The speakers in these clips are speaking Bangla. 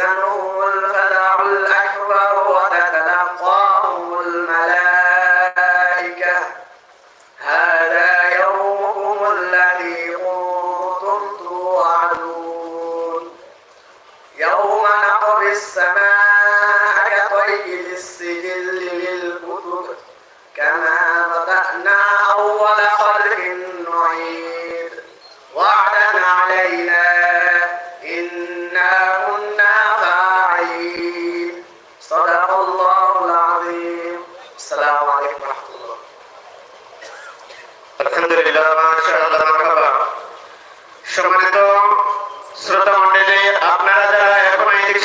يحزنهم الفزع الأكبر وتتلقاهم الملائكة هذا يومكم الذي كنتم توعدون يوم نطوي السماء كطي السجل للكتب كما بدأنا أول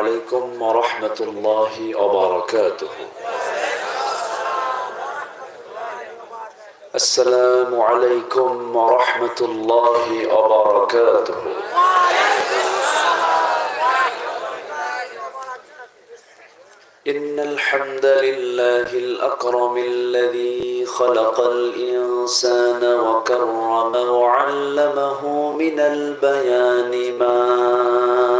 عليكم ورحمة الله وبركاته. السلام عليكم ورحمة الله وبركاته. إن الحمد لله الأكرم الذي خلق الإنسان وكرم وعلمه من البيان ما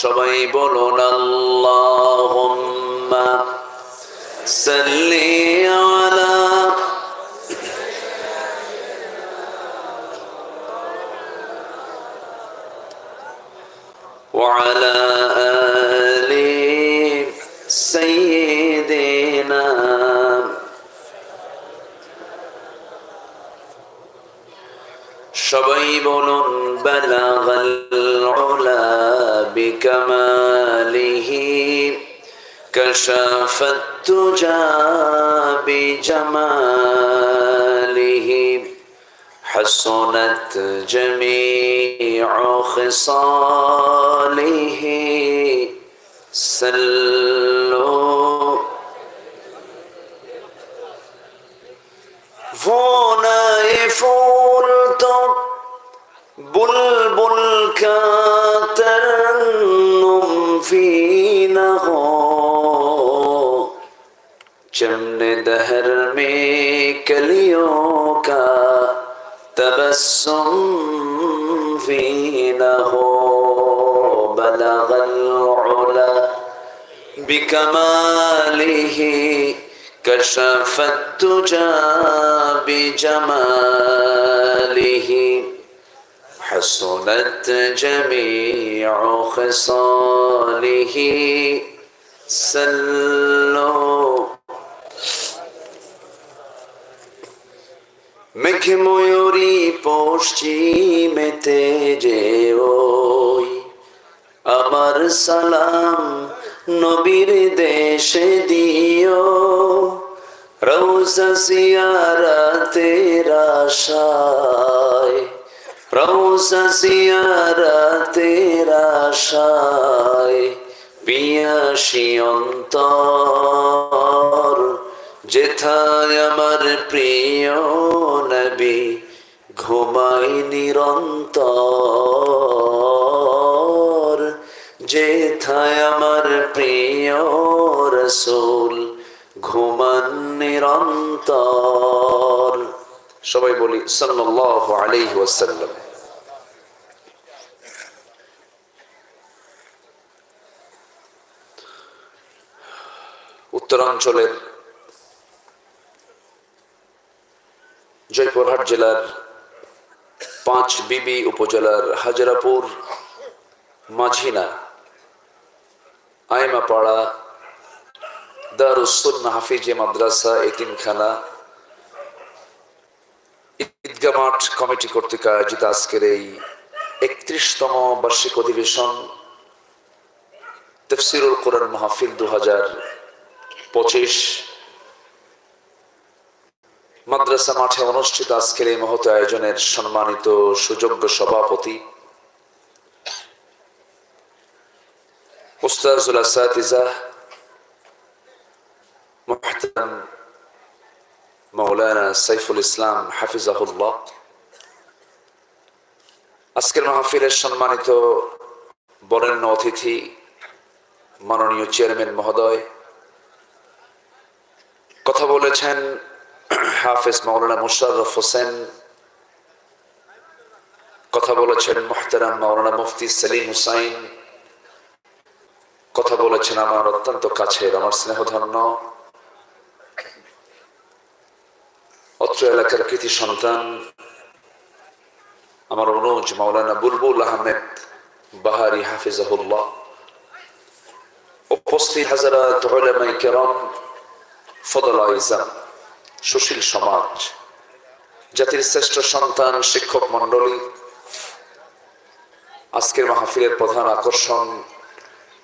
সবাই বলুন আল্লাহুম্মা সাল্লি আলা وعلى সবাই বলুন বালাগাল উলা বিকামালিহি كشف التجى بجماله حسنت جميع خصاله سلوا दहर में कलियों का तबस्सुम भी न हो बलग العلا بكماله كشف التجى بجماله حسنت جميع خصاله سلوا মেঘ ময়ূরী পশ্চিমেতে যে ওই। আমার সালাম নবীর দেশে দিও। রৌসা সিয়ারাতে রাশায় রৌসা সিয়ারাতে রাশায় পিয়াসি অন্তর। যেথায় আমার প্রিয় নবী ঘুমাই নিরন্তর। যেথায় আমার প্রিয় রসুল ঘুমান নিরন্তর। সবাই বলি, সাল্লাল্লাহু আলাইহি ওয়াসাল্লাম। উত্তরাঞ্চলের জয়পুরহাট জেলার পাঁচ বিবি উপজেলার হাজারাপুর, মাঝিনা, আইমাপাড়া দারুসুন্না হাফিজে মাদ্রাসা, এতিমখানা ঈদগা মাঠ কমিটি কর্তৃক আয়োজিত আজকের এই একত্রিশতম বার্ষিক অধিবেশন তফসিরুল কোরআন মাহফিল দু হাজার পঁচিশ। মাদ্রাসা মাঠে অনুষ্ঠিত আজকের এই মহত আয়োজনের সম্মানিত সুযোগ্য সভাপতি সাইফুল ইসলাম হাফিজাহুল্লাহ। আজকের মাহফিলের সম্মানিত বরেণ্য অতিথি, মাননীয় চেয়ারম্যান মহোদয়, কথা বলেছেন হাফেজ মৌলানা মুশাররফ হোসেন কথা বলেছেন মোহতারাম মৌলানা মুফতি সেলিম হুসাইন। কথা বলেছেন আমার অত্যন্ত কাছের, আমার স্নেহধন্য। অত্র এলাকার কৃতি সন্তান, আমার অনুজ মৌলানা বুলবুল আহমেদ বাহারি হাফিজাহুল্লাহ। উপস্থিত হাজারা তোহলামাই কেরম ফদল ইজাম সুশীল সমাজ, জাতির শ্রেষ্ঠ সন্তান, শিক্ষক মন্ডলী আজকের মাহফিলের প্রধান আকর্ষণ,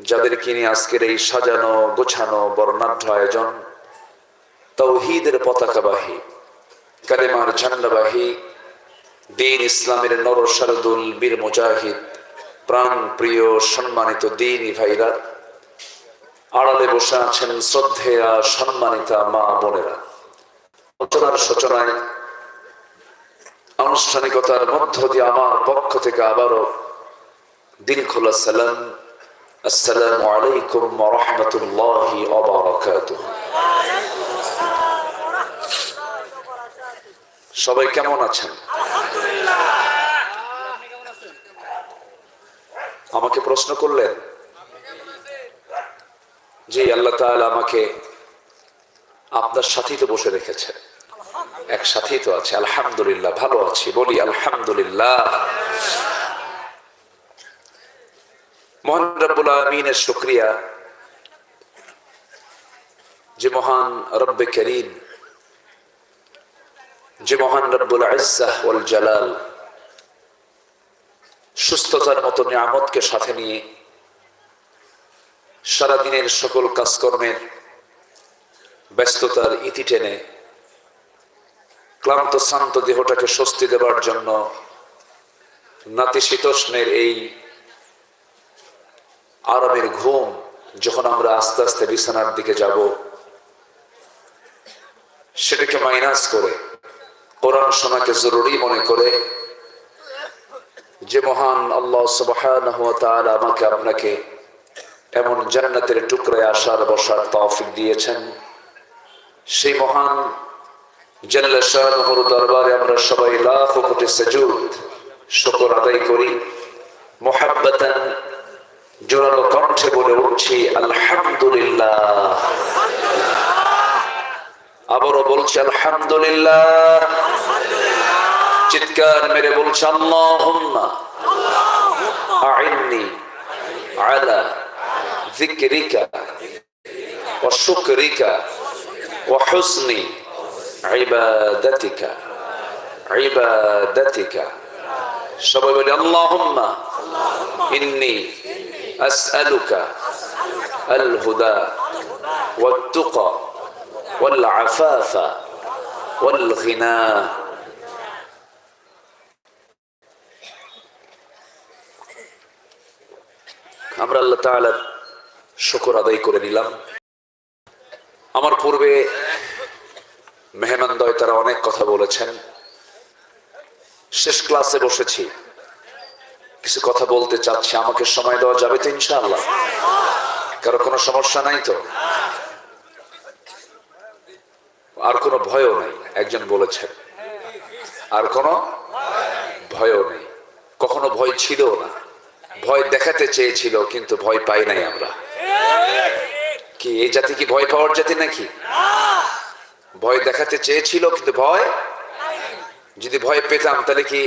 যাদেরকে নিয়ে আজকের এই সাজানো, গোছানো, বর্ণাঢ্য আয়োজন, তৌহিদের পতাকাবাহী, কালেমার ঝান্ডাবাহী, দিন ইসলামের নর শারদুল, বীর মুজাহিদ, প্রাণ প্রিয়, সম্মানিত দিনই ভাইরা, আড়ালে বসে আছেন শ্রদ্ধেয়া, সম্মানিতা মা বোনেরা। আলোচনার সূচনায়, আনুষ্ঠানিকতার মধ্য দিয়ে আমার পক্ষ থেকে আবারও দিল খোলা সালাম, আসসালামু আলাইকুম রহমতুল্লাহি সবাই কেমন আছেন? আমাকে প্রশ্ন করলেন? জি, আল্লাহ তাআলা আমাকে আপনার সাথেই তো বসে রেখেছে এক সাথেই তো আছে। আলহামদুলিল্লাহ, ভালো আছি। বলি আলহামদুলিল্লাহ। মোহান রব্বুল আলমিনের শুক্রিয়া। যে মহান রব্বে করিম, যে মহান রব্বুল ওয়াল জালাল, সুস্থতার মতো নিয়ামতকে সাথে নিয়ে সারাদিনের সকল কাজকর্মের ব্যস্ততার ইতি টেনে ক্লান্ত, শান্ত দেহটাকে স্বস্তি দেবার জন্য নাতিশীতোষ্ণের এই আরামের ঘুম যখন আমরা আস্তে আস্তে বিছানার দিকে যাব, সেটাকে মাইনাস করে, কোরআন শোনাকে জরুরি মনে করে যে, মহান আল্লাহ তাআলা আমাকে আপনাকে এমন জান্নাতের টুকরায় আসার বসার তৌফিক দিয়েছেন। সেই মহান জাল্লা শাহর দরবারে আমরা সবাই লাখ কোটি সাজুদ শুকর আদায় করি। মোহাব্বতান জোরালো কণ্ঠে বলে উঠছি, আলহামদুলিল্লাহ। আবারও বলছি, আলহামদুলিল্লাহ। চিৎকার মেরে বলছে, আল্লাহুম্মা। আইন্নি আলা যিকরিকা ওয়া শুকরিকা ওয়া হুসনি ইবাদাতিকা ইবাদাতিকা সবাই বলি আল্লাহুম্মা ইন্নি আসআলুকা আল হুদা والتقى والعفاف والغنى আমরা আল্লাহ তাআলার শুকর আদায় করে নিলাম আমার পূর্বে মেহমানদয় তারা অনেক কথা বলেছেন। শেষ ক্লাসে বসেছি। কিছু কথা বলতে চাচ্ছি, আমাকে সময় দেওয়া যাবে তো ইনশাআল্লাহ। কারও কোনো সমস্যা নাই তো? আর কোনো ভয়ও নেই, একজন বলেছেন। আর কোনো ভয়ও নেই। কখনো ভয় ছিল না। ভয় দেখাতে চেয়েছিল, কিন্তু ভয় পাই নাই আমরা। কি, এই জাতি কি ভয় পাওয়ার জাতি নাকি? ভয় দেখাতে চেয়েছিল কিন্তু ভয়? যদি ভয় পেতাম তাহলে কি